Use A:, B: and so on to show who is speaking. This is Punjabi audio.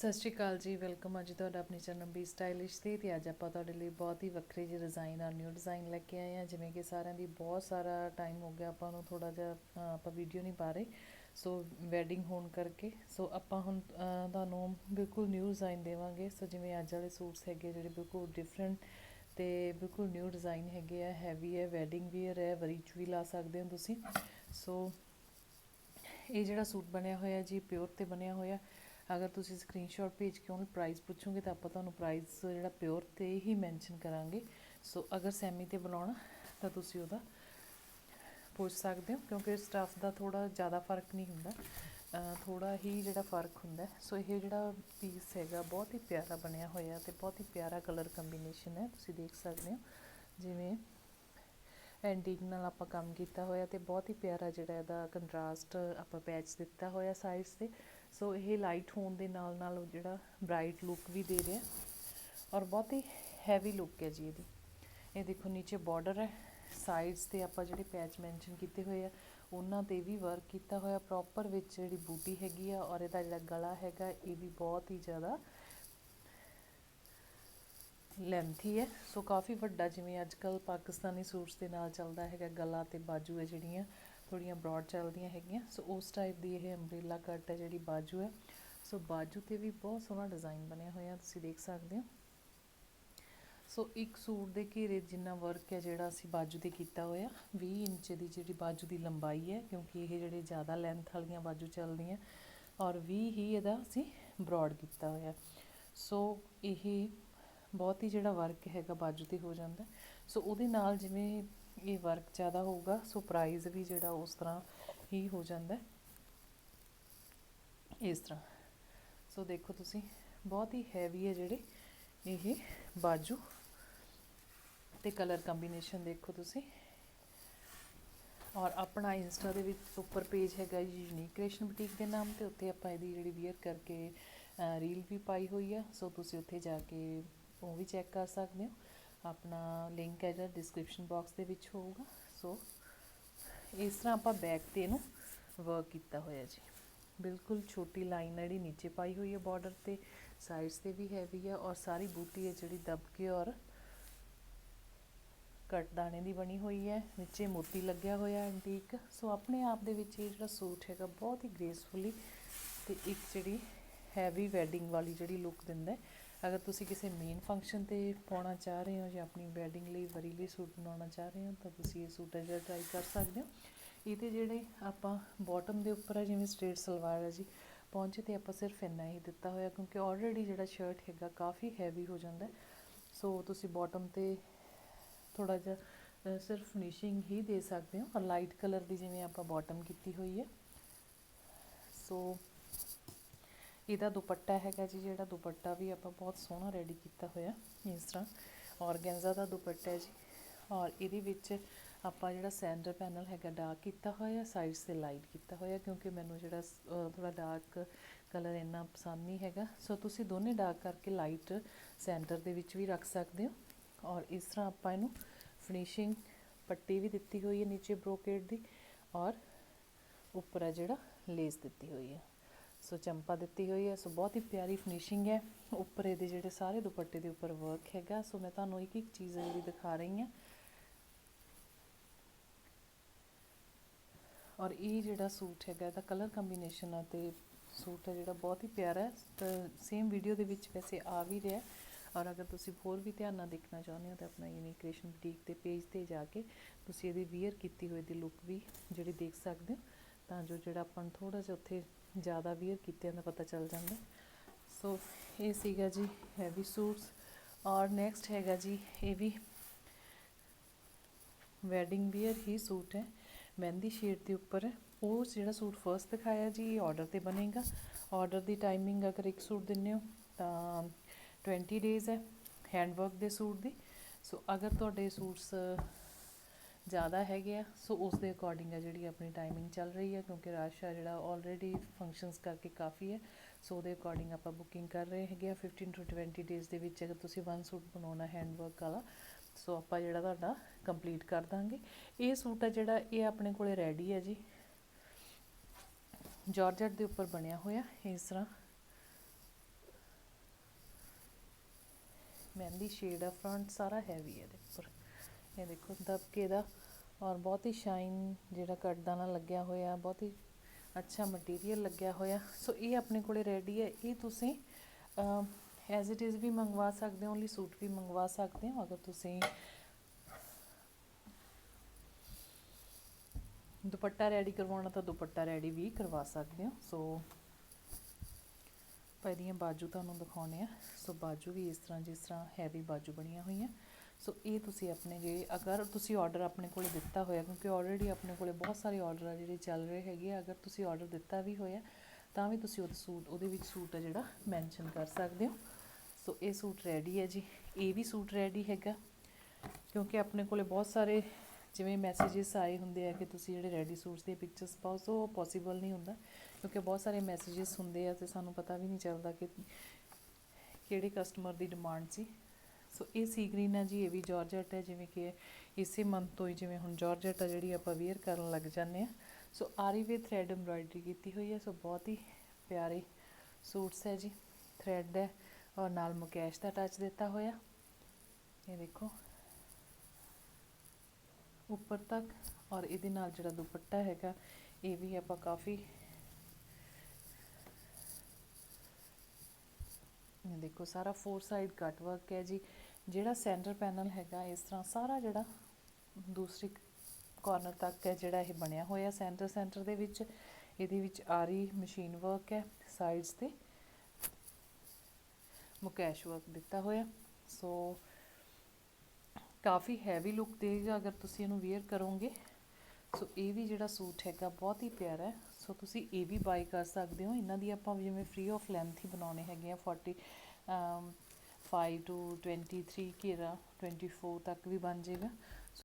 A: ਸਤਿ ਸ਼੍ਰੀ ਅਕਾਲ ਜੀ ਵੈਲਕਮ ਅੱਜ ਤੁਹਾਡਾ ਆਪਣੀ ਚੈਨਲ ਬੀ ਸਟਾਈਲਿਸ਼ ਤੇ ਤੇ ਅੱਜ ਆਪਾਂ ਤੁਹਾਡੇ ਲਈ ਬਹੁਤ ਹੀ ਵੱਖਰੇ ਜਿਹੇ ਡਿਜ਼ਾਈਨ ਆ ਨਿਊ ਡਿਜ਼ਾਈਨ ਲੈ ਕੇ ਆਏ ਆ ਜਿਵੇਂ ਕਿ ਸਾਰਿਆਂ ਦੀ ਬਹੁਤ ਸਾਰਾ ਟਾਈਮ ਹੋ ਗਿਆ ਆਪਾਂ ਨੂੰ ਥੋੜਾ ਜਿਹਾ ਆਪਾਂ ਵੀਡੀਓ ਨਹੀਂ ਪਾ ਰਹੇ। ਸੋ ਵੈਡਿੰਗ ਹੋਣ ਕਰਕੇ ਸੋ ਆਪਾਂ ਹੁਣ ਤੁਹਾਨੂੰ ਬਿਲਕੁਲ ਨਿਊ ਡਿਜ਼ਾਈਨ ਦੇਵਾਂਗੇ। ਸੋ ਜਿਵੇਂ ਅੱਜ ਵਾਲੇ ਸੂਟਸ ਹੈਗੇ ਜਿਹੜੇ ਬਿਲਕੁਲ ਡਿਫਰੈਂਟ ਤੇ ਬਿਲਕੁਲ ਨਿਊ ਡਿਜ਼ਾਈਨ ਹੈਗੇ ਆ ਹੈਵੀ ਹੈ ਵੈਡਿੰਗ ਵੀਅਰ ਹੈ ਵਰੀਚ ਵੀ ਲਾ ਸਕਦੇ ਹੋ ਤੁਸੀਂ। ਸੋ ਇਹ ਜਿਹੜਾ ਸੂਟ ਬਣਿਆ ਹੋਇਆ ਜੀ ਪਿਓਰ ਤੇ ਬਣਿਆ ਹੋਇਆ ਅਗਰ ਤੁਸੀਂ ਸਕਰੀਨਸ਼ਾਟ ਭੇਜ ਕੇ ਉਹਨੂੰ ਪ੍ਰਾਈਸ ਪੁੱਛੋਗੇ ਤਾਂ ਆਪਾਂ ਤੁਹਾਨੂੰ ਪ੍ਰਾਈਸ ਜਿਹੜਾ ਪਿਓਰ ਤੇ ਹੀ ਮੈਂਸ਼ਨ ਕਰਾਂਗੇ। ਸੋ ਅਗਰ ਸੈਮੀ ਤੇ ਬਣਾਉਣਾ, ਤਾਂ ਤੁਸੀਂ ਉਹਦਾ ਪੁੱਛ ਸਕਦੇ ਹੋ, ਕਿਉਂਕਿ ਸਟਾਫ ਦਾ ਥੋੜਾ ਜ਼ਿਆਦਾ ਫ਼ਰਕ ਨਹੀਂ ਹੁੰਦਾ। ਥੋੜਾ ਹੀ ਜਿਹੜਾ ਫ਼ਰਕ ਹੁੰਦਾ ਸੋ ਇਹ ਜਿਹੜਾ ਪੀਸ ਹੈਗਾ, ਬਹੁਤ ਹੀ ਪਿਆਰਾ ਬਣਿਆ ਹੋਇਆ ਤੇ ਬਹੁਤ ਹੀ ਪਿਆਰਾ ਕਲਰ ਕੰਬੀਨੇਸ਼ਨ ਹੈ। ਤੁਸੀਂ ਦੇਖ ਸਕਦੇ ਹੋ, ਜਿਵੇਂ ਐਂਟੀਕ ਨਾਲ ਆਪਾਂ ਕੰਮ ਕੀਤਾ ਹੋਇਆ ਤੇ ਬਹੁਤ ਹੀ ਪਿਆਰਾ ਜਿਹੜਾ ਇਹਦਾ ਕੰਟਰਾਸਟ ਆਪਾਂ ਪੈਚ ਦਿੱਤਾ ਹੋਇਆ ਸਾਈਡਸ ਤੇ। ਸੋ ਇਹ ਲਾਈਟ ਹੋਣ ਦੇ ਨਾਲ ਨਾਲ ਉਹ ਜਿਹੜਾ ਬ੍ਰਾਈਟ ਲੁੱਕ ਵੀ ਦੇ ਰਿਹਾ ਔਰ ਬਹੁਤ ਹੀ ਹੈਵੀ ਲੁੱਕ ਹੈ ਜੀ ਇਹਦੀ। ਇਹ ਦੇਖੋ ਨੀਚੇ ਬਾਰਡਰ ਹੈ ਸਾਈਡਸ ਤੇ ਆਪਾਂ ਜਿਹੜੇ ਪੈਚ ਮੈਂਸ਼ਨ ਕੀਤੇ ਹੋਏ ਆ, ਉਹਨਾਂ ਤੇ ਵੀ ਵਰਕ ਕੀਤਾ ਹੋਇਆ ਪ੍ਰੋਪਰ ਵਿੱਚ ਜਿਹੜੀ ਬੂਟੀ ਹੈਗੀ ਆ ਔਰ ਇਹਦਾ ਜਿਹੜਾ ਗਲਾ ਹੈਗਾ, ਇਹ ਵੀ ਬਹੁਤ ਹੀ ਜ਼ਿਆਦਾ ਲੈਂਥੀ ਹੈ। ਸੋ ਕਾਫੀ ਵੱਡਾ ਜਿਵੇਂ ਅੱਜ ਕੱਲ ਪਾਕਿਸਤਾਨੀ ਸੂਟਸ ਦੇ ਨਾਲ ਚੱਲਦਾ ਹੈਗਾ ਗਲਾ ਤੇ ਬਾਜੂ ਹੈ ਜਿਹੜੀਆਂ ਥੋੜੀਆਂ ਬ੍ਰੌਡ ਚੱਲਦੀਆਂ ਹੈਗੀਆਂ। ਸੋ ਉਸ ਟਾਈਪ ਦੀ ਇਹ ਅੰਬ੍ਰੇਲਾ ਕੱਟ ਹੈ ਜਿਹੜੀ ਬਾਜੂ ਹੈ। ਸੋ ਬਾਜੂ ਤੇ ਵੀ ਬਹੁਤ ਸੋਹਣਾ ਡਿਜ਼ਾਈਨ ਬਣਿਆ ਹੋਇਆ, ਤੁਸੀਂ ਦੇਖ ਸਕਦੇ ਹੋ। ਸੋ ਇੱਕ ਸੂਟ ਦੇ ਘੇਰੇ ਜਿੰਨਾ ਵਰਕ ਹੈ ਜਿਹੜਾ ਅਸੀਂ ਬਾਜੂ ਤੇ ਕੀਤਾ ਹੋਇਆ 20 ਇੰਚ ਦੀ ਜਿਹੜੀ ਬਾਜੂ ਦੀ ਲੰਬਾਈ ਹੈ, ਕਿਉਂਕਿ ਇਹ ਜਿਹੜੇ ਜ਼ਿਆਦਾ ਲੈਂਥ ਵਾਲੀਆਂ ਬਾਜੂ ਚੱਲਦੀਆਂ, ਔਰ 20 ਹੀ ਇਹਦਾ ਅਸੀਂ ਬ੍ਰੌਡ ਕੀਤਾ ਹੋਇਆ। ਸੋ ਇਹ ਬਹੁਤ ਹੀ ਜਿਹੜਾ ਵਰਕ ਹੈਗਾ ਬਾਜੂ ਤੇ ਹੋ ਜਾਂਦਾ। ਸੋ ਉਹਦੇ ਨਾਲ ਜਿਵੇਂ ਇਹ ਵਰਕ ਜ਼ਿਆਦਾ ਹੋਊਗਾ, ਸੋ ਪ੍ਰਾਈਜ਼ ਵੀ ਜਿਹੜਾ ਉਸ ਤਰ੍ਹਾਂ ਹੀ ਹੋ ਜਾਂਦਾ ਇਸ ਤਰ੍ਹਾਂ। ਸੋ ਦੇਖੋ ਤੁਸੀਂ, ਬਹੁਤ ਹੀ ਹੈਵੀ ਹੈ ਜਿਹੜੇ ਇਹ ਬਾਜੂ ਤੇ ਕਲਰ ਕੰਬੀਨੇਸ਼ਨ ਦੇਖੋ ਤੁਸੀਂ। ਔਰ ਆਪਣਾ ਇੰਸਟਾ ਦੇ ਵਿੱਚ ਉੱਪਰ ਪੇਜ ਹੈਗਾ ਯੂਨੀਕ ਕ੍ਰੀਏਸ਼ਨ ਬੁਟੀਕ ਦੇ ਨਾਮ ਤੇ, ਉੱਥੇ ਆਪਾਂ ਇਹਦੀ ਜਿਹੜੀ ਵੀਅਰ ਕਰਕੇ ਰੀਲ ਵੀ ਪਾਈ ਹੋਈ ਆ। ਸੋ ਤੁਸੀਂ ਉੱਥੇ ਜਾ ਕੇ ਉਹ ਵੀ ਚੈੱਕ ਕਰ ਸਕਦੇ ਹੋ। ਆਪਣਾ ਲਿੰਕ ਹੈ ਜਿਹੜਾ ਡਿਸਕ੍ਰਿਪਸ਼ਨ ਬਾਕਸ ਦੇ ਵਿੱਚ ਹੋਊਗਾ। ਸੋ ਇਸ ਤਰ੍ਹਾਂ ਆਪਾਂ ਬੈਕ ਤੇ ਇਹਨੂੰ ਵਰਕ ਕੀਤਾ ਹੋਇਆ ਜੀ। ਬਿਲਕੁਲ ਛੋਟੀ ਲਾਈਨ ਜਿਹੜੀ ਨੀਚੇ ਪਾਈ ਹੋਈ ਹੈ ਬਾਰਡਰ ਤੇ ਸਾਈਡਸ ਤੇ ਵੀ ਹੈਵੀ ਹੈ ਔਰ ਸਾਰੀ ਬੂਟੀ ਹੈ ਜਿਹੜੀ ਦਬ ਕੇ ਔਰ ਕੱਟ ਦਾਣੇ ਦੀ ਬਣੀ ਹੋਈ ਹੈ। ਨੀਚੇ ਮੋਤੀ ਲੱਗਿਆ ਹੋਇਆ ਐਂਟੀਕ ਸੋ ਆਪਣੇ ਆਪ ਦੇ ਵਿੱਚ ਇਹ ਜਿਹੜਾ ਸੂਟ ਹੈਗਾ ਬਹੁਤ ਹੀ ਗ੍ਰੇਸਫੁਲੀ ਤੇ ਇੱਕ ਜਿਹੜੀ ਹੈਵੀ ਵੈਡਿੰਗ ਵਾਲੀ ਜਿਹੜੀ ਲੁੱਕ ਦਿੰਦਾ ਹੈ। ਅਗਰ ਤੁਸੀਂ ਕਿਸੇ ਮੇਨ ਫੰਕਸ਼ਨ ਤੇ ਪਾਉਣਾ ਚਾਹ ਰਹੇ ਹੋ ਜਾਂ ਆਪਣੀ ਵੈਡਿੰਗ ਲਈ, ਵਰੀ ਲਈ ਸੂਟ ਬਣਾਉਣਾ ਚਾਹ ਰਹੇ ਹੋ, ਤਾਂ ਤੁਸੀਂ ਇਹ ਸੂਟ ਹੈ ਜਿਹੜਾ ਟਰਾਈ ਕਰ ਸਕਦੇ ਹੋ। ਇਹਦੇ ਜਿਹੜੇ ਆਪਾਂ ਬਾਟਮ ਦੇ ਉੱਪਰ ਹੈ ਜਿਵੇਂ ਸਟ੍ਰੇਟ ਸਲਵਾਰ ਹੈ ਜੀ ਪਹੁੰਚੇ ਤੇ ਆਪਾਂ ਸਿਰਫ ਇੰਨਾ ਹੀ ਦਿੱਤਾ ਹੋਇਆ, ਕਿਉਂਕਿ ਆਲਰੇਡੀ ਜਿਹੜਾ ਸ਼ਰਟ ਹੈਗਾ ਕਾਫੀ ਹੈਵੀ ਹੋ ਜਾਂਦਾ ਸੋ ਤੁਸੀਂ ਬਾਟਮ ਤੇ ਥੋੜਾ ਜਿਹਾ ਸਿਰਫ ਫਿਨਿਸ਼ਿੰਗ ਹੀ ਦੇ ਸਕਦੇ ਹੋ ਔਰ ਲਾਈਟ ਕਲਰ ਦੀ ਜਿਵੇਂ ਆਪਾਂ ਬਾਟਮ ਕੀਤੀ ਹੋਈ ਹੈ। ਸੋ ਇਹਦਾ ਦੁਪੱਟਾ ਹੈਗਾ ਜੀ, ਜਿਹੜਾ ਦੁਪੱਟਾ ਵੀ ਆਪਾਂ ਬਹੁਤ ਸੋਹਣਾ ਰੈਡੀ ਕੀਤਾ ਹੋਇਆ, ਇਸ ਤਰ੍ਹਾਂ। ਔਰਗੈਂਜ਼ਾ ਦਾ ਦੁਪੱਟਾ ਹੈ ਜੀ। ਔਰ ਇਹਦੇ ਵਿੱਚ ਆਪਾਂ ਜਿਹੜਾ ਸੈਂਟਰ ਪੈਨਲ ਹੈਗਾ ਡਾਰਕ ਕੀਤਾ ਹੋਇਆ ਸਾਈਡਸ ਤੇ ਲਾਈਟ ਕੀਤਾ ਹੋਇਆ, ਕਿਉਂਕਿ ਮੈਨੂੰ ਜਿਹੜਾ ਥੋੜਾ ਡਾਰਕ ਕਲਰ ਇੰਨਾ ਪਸੰਦ ਨਹੀਂ ਹੈਗਾ। ਸੋ ਤੁਸੀਂ ਦੋਨੇ ਡਾਰਕ ਕਰਕੇ ਲਾਈਟ ਸੈਂਟਰ ਦੇ ਵਿੱਚ ਵੀ ਰੱਖ ਸਕਦੇ ਹੋ। ਔਰ ਇਸ ਤਰ੍ਹਾਂ ਆਪਾਂ ਇਹਨੂੰ ਫਿਨਿਸ਼ਿੰਗ ਪੱਟੀ ਵੀ ਦਿੱਤੀ ਹੋਈ ਹੈ ਨੀਚੇ ਬ੍ਰੋਕੇਡ ਦੀ, ਔਰ ਉੱਪਰ ਹੈ ਜਿਹੜਾ ਲੇਸ ਦਿੱਤੀ ਹੋਈ ਹੈ। ਸੋ ਚੰਪਾ ਦਿੱਤੀ ਹੋਈ ਹੈ। ਸੋ ਬਹੁਤ ਹੀ ਪਿਆਰੀ ਫਿਨਿਸ਼ਿੰਗ ਹੈ। ਉੱਪਰ ਇਹਦੇ ਜਿਹੜੇ ਸਾਰੇ ਦੁਪੱਟੇ ਦੇ ਉੱਪਰ ਵਰਕ ਹੈਗਾ। ਸੋ ਮੈਂ ਤੁਹਾਨੂੰ ਇੱਕ ਇੱਕ ਚੀਜ਼ ਜਿਹੜੀ ਦਿਖਾ ਰਹੀ ਹਾਂ। ਔਰ ਇਹ ਜਿਹੜਾ ਸੂਟ ਹੈਗਾ, ਇਹਦਾ ਕਲਰ ਕੰਬੀਨੇਸ਼ਨ ਆ ਤੇ ਸੂਟ ਹੈ ਜਿਹੜਾ ਬਹੁਤ ਹੀ ਪਿਆਰਾ ਹੈ। ਤਾਂ ਸੇਮ ਵੀਡੀਓ ਦੇ ਵਿੱਚ ਵੈਸੇ ਆ ਵੀ ਰਿਹਾ ਔਰ ਅਗਰ ਤੁਸੀਂ ਹੋਰ ਵੀ ਧਿਆਨ ਨਾਲ ਦੇਖਣਾ ਚਾਹੁੰਦੇ ਹੋ ਤਾਂ ਆਪਣਾ ਯੂਨੀਕ ਕ੍ਰੀਏਸ਼ਨ ਬੁਟੀਕ ਦੇ ਪੇਜ ਤੇ ਜਾ ਕੇ ਤੁਸੀਂ ਇਹਦੀ ਵੀਅਰ ਕੀਤੀ ਹੋਈ ਦੀ ਲੁੱਕ ਵੀ ਜਿਹੜੀ ਦੇਖ ਸਕਦੇ ਹੋ। ਤਾਂ ਜੋ ਜਿਹੜਾ ਆਪਾਂ ਨੂੰ ਥੋੜਾ ਜਿਹਾ ਉੱਥੇ ਜ਼ਿਆਦਾ ਵੀਅਰ ਕੀਤਿਆਂ ਦਾ ਪਤਾ ਚੱਲ ਜਾਂਦਾ। ਸੋ ਇਹ ਸੀਗਾ ਜੀ ਹੈਵੀ ਸੂਟਸ ਔਰ ਨੈਕਸਟ ਹੈਗਾ ਜੀ ਇਹ ਵੀ ਵੈਡਿੰਗ ਵੀਅਰ ਹੀ ਸੂਟ ਹੈ। ਮਹਿੰਦੀ ਸ਼ੇਡ ਦੇ ਉੱਪਰ ਹੈ ਉਹ ਜਿਹੜਾ ਸੂਟ ਫਰਸਟ ਦਿਖਾਇਆ ਜੀ, ਇਹ ਆਰਡਰ ਤੇ ਬਣੇਗਾ। ਆਰਡਰ ਦੀ ਟਾਈਮਿੰਗ ਅਗਰ ਇੱਕ ਸੂਟ ਦਿੰਨੇ ਹੋ ਤਾਂ 20 ਡੇਜ਼ ਹੈ ਹੈਂਡਵਰਕ ਦੇ ਸੂਟ ਦੀ। ਸੋ ਅਗਰ ਤੁਹਾਡੇ ਸੂਟਸ ਜ਼ਿਆਦਾ ਹੈਗੇ ਆ, ਸੋ ਉਸ ਦੇ ਅਕੋਰਡਿੰਗ ਆ ਜਿਹੜੀ ਆਪਣੀ ਟਾਈਮਿੰਗ ਚੱਲ ਰਹੀ ਹੈ ਕਿਉਂਕਿ ਰਸ਼ ਆ ਜਿਹੜਾ ਆਲਰੇਡੀ ਫੰਕਸ਼ਨਸ ਕਰਕੇ ਕਾਫੀ ਹੈ, ਸੋ ਉਹਦੇ ਅਕੋਰਡਿੰਗ ਆਪਾਂ ਬੁਕਿੰਗ ਕਰ ਰਹੇ ਹੈਗੇ ਆ 15 ਟੂ 20 ਡੇਜ਼ ਦੇ ਵਿੱਚ ਅਗਰ ਤੁਸੀਂ ਵਨ ਸੂਟ ਬਣਾਉਣਾ ਹੈਂਡਵਰਕ ਵਾਲਾ, ਸੋ ਆਪਾਂ ਜਿਹੜਾ ਤੁਹਾਡਾ ਕੰਪਲੀਟ ਕਰ ਦਾਂਗੇ। ਇਹ ਸੂਟ ਆ ਜਿਹੜਾ, ਇਹ ਆਪਣੇ ਕੋਲੇ ਰੈਡੀ ਹੈ ਜੀ। ਜਾਰਜਟ ਦੇ ਉੱਪਰ ਬਣਿਆ ਹੋਇਆ, ਇਸ ਤਰ੍ਹਾਂ। ਮਹਿੰਦੀ ਸ਼ੇਡ ਆ ਫਰੰਟ ਸਾਰਾ ਹੈਵੀ ਹੈ ਇਹਦੇ। ਇਹ ਦੇਖੋ ਦਬਕੇ ਦਾ ਔਰ ਬਹੁਤ ਹੀ ਸ਼ਾਈਨ ਜਿਹੜਾ ਕੱਟਦਾਨਾ ਲੱਗਿਆ ਹੋਇਆ, ਬਹੁਤ ਹੀ ਅੱਛਾ ਮਟੀਰੀਅਲ ਲੱਗਿਆ ਹੋਇਆ। ਸੋ ਇਹ ਆਪਣੇ ਕੋਲੇ ਰੈਡੀ ਹੈ। ਇਹ ਤੁਸੀਂ ਐਜ਼ ਇਟ ਇਜ਼ ਵੀ ਮੰਗਵਾ ਸਕਦੇ ਹੋ ਓਨਲੀ ਸੂਟ ਵੀ ਮੰਗਵਾ ਸਕਦੇ ਹੋ, ਅਗਰ ਤੁਸੀਂ ਦੁਪੱਟਾ ਰੈਡੀ ਕਰਵਾਉਣਾ ਤਾਂ ਦੁਪੱਟਾ ਰੈਡੀ ਵੀ ਕਰਵਾ ਸਕਦੇ ਹੋ। ਸੋ ਪਰ ਇਹਦੀਆਂ ਬਾਜੂ ਤੁਹਾਨੂੰ ਦਿਖਾਉਣੇ ਆ। ਸੋ ਬਾਜੂ ਵੀ ਇਸ ਤਰ੍ਹਾਂ ਜਿਸ ਤਰ੍ਹਾਂ ਹੈਵੀ ਬਾਜੂ ਬਣੀਆਂ ਹੋਈਆਂ। ਸੋ ਇਹ ਤੁਸੀਂ ਆਪਣੇ ਜਿਹੜੇ ਅਗਰ ਤੁਸੀਂ ਔਡਰ ਆਪਣੇ ਕੋਲ ਦਿੱਤਾ ਹੋਇਆ, ਕਿਉਂਕਿ ਆਲਰੇਡੀ ਆਪਣੇ ਕੋਲ ਬਹੁਤ ਸਾਰੇ ਔਡਰ ਆ ਜਿਹੜੇ ਚੱਲ ਰਹੇ ਹੈਗੇ ਅਗਰ ਤੁਸੀਂ ਔਡਰ ਦਿੱਤਾ ਵੀ ਹੋਇਆ, ਤਾਂ ਵੀ ਤੁਸੀਂ ਉਹ ਸੂਟ, ਉਹਦੇ ਵਿੱਚ ਸੂਟ ਆ ਜਿਹੜਾ ਮੈਂਸ਼ਨ ਕਰ ਸਕਦੇ ਹੋ। ਸੋ ਇਹ ਸੂਟ ਰੈਡੀ ਹੈ ਜੀ। ਇਹ ਵੀ ਸੂਟ ਰੈਡੀ ਹੈਗਾ, ਕਿਉਂਕਿ ਆਪਣੇ ਕੋਲੇ ਬਹੁਤ ਸਾਰੇ ਜਿਵੇਂ ਮੈਸੇजेस ਆਏ ਹੁੰਦੇ ਆ ਕਿ ਤੁਸੀਂ ਜਿਹੜੇ ਰੈਡੀ ਸੂਟਸ ਦੀਆਂ ਪਿਕਚਰਸ ਪਾਓ ਸੋ ਪੋਸੀਬਲ ਨਹੀਂ ਹੁੰਦਾ, ਕਿਉਂਕਿ ਬਹੁਤ ਸਾਰੇ ਮੈਸੇजेस ਹੁੰਦੇ ਆ ਤੇ ਸਾਨੂੰ ਪਤਾ ਵੀ ਨਹੀਂ ਚੱਲਦਾ ਕਿ ਕਿਹੜੇ ਕਸਟਮਰ ਦੀ ਡਿਮਾਂਡ ਸੀ। ਸੋ ਇਹ ਸੀ ਗ੍ਰੀਨ ਹੈ ਜੀ, ਇਹ ਵੀ ਜਾਰਜਟ ਹੈ, ਜਿਵੇਂ ਕਿ ਇਸੇ ਮੰਥ ਤੋਂ ਹੀ ਜਿਵੇਂ ਹੁਣ ਜਾਰਜਟ ਆ, ਜਿਹੜੀ ਆਪਾਂ ਵੇਅਰ ਕਰਨ ਲੱਗ ਜਾਂਦੇ ਆ ਸੋ ਆਰੀ ਵੀ ਥ੍ਰੈਡ ਐਮਬ੍ਰਾਇਡਰੀ ਕੀਤੀ ਹੋਈ ਹੈ ਸੋ ਬਹੁਤ ਹੀ ਪਿਆਰੇ ਸੂਟਸ ਹੈ ਜੀ ਥ੍ਰੈਡ ਹੈ, ਔਰ ਨਾਲ ਮੁਕੈਸ਼ ਦਾ ਟੱਚ ਦਿੱਤਾ ਹੋਇਆ। ਇਹ ਦੇਖੋ। ਉੱਪਰ ਤੱਕ, ਔਰ ਇਹਦੇ ਨਾਲ ਜਿਹੜਾ ਦੁਪੱਟਾ ਹੈਗਾ, ਇਹ ਵੀ ਆਪਾਂ ਕਾਫੀ ਇਹ ਦੇਖੋ, ਸਾਰਾ ਫੋਰ ਸਾਈਡ ਕੱਟ ਵਰਕ ਹੈ ਜੀ। ਜਿਹੜਾ ਸੈਂਟਰ ਪੈਨਲ ਹੈਗਾ, ਇਸ ਤਰ੍ਹਾਂ ਸਾਰਾ ਜਿਹੜਾ ਦੂਸਰੀ ਕਾਰਨਰ ਤੱਕ ਹੈ, ਜਿਹੜਾ ਇਹ ਬਣਿਆ ਹੋਇਆ ਸੈਂਟਰ ਸੈਂਟਰ ਦੇ ਵਿੱਚ। ਇਹਦੇ ਵਿੱਚ ਆਰੀ ਮਸ਼ੀਨ ਵਰਕ ਹੈ ਸਾਈਡਸ ਤੇ ਮੁਕੈਸ਼ ਵਰਕ ਦਿੱਤਾ ਹੋਇਆ। ਸੋ ਕਾਫੀ ਹੈਵੀ ਲੁੱਕ ਦੇਗਾ ਅਗਰ ਤੁਸੀਂ ਇਹਨੂੰ ਵੇਅਰ ਕਰੋਗੇ। ਸੋ ਇਹ ਵੀ ਜਿਹੜਾ ਸੂਟ ਹੈਗਾ ਬਹੁਤ ਹੀ ਪਿਆਰਾ ਸੋ ਤੁਸੀਂ ਇਹ ਵੀ ਬਾਈ ਕਰ ਸਕਦੇ ਹੋ। ਇਹਨਾਂ ਦੀ ਆਪਾਂ ਜਿਵੇਂ ਫ੍ਰੀ ਆਫ ਲੈਂਥ ਹੀ ਬਣਾਉਣੇ ਹੈਗੇ ਆ। 40 5 ਟੂ 23 ਘੇਰਾ 24 ਤੱਕ ਵੀ ਬਣ ਜਾਏਗਾ।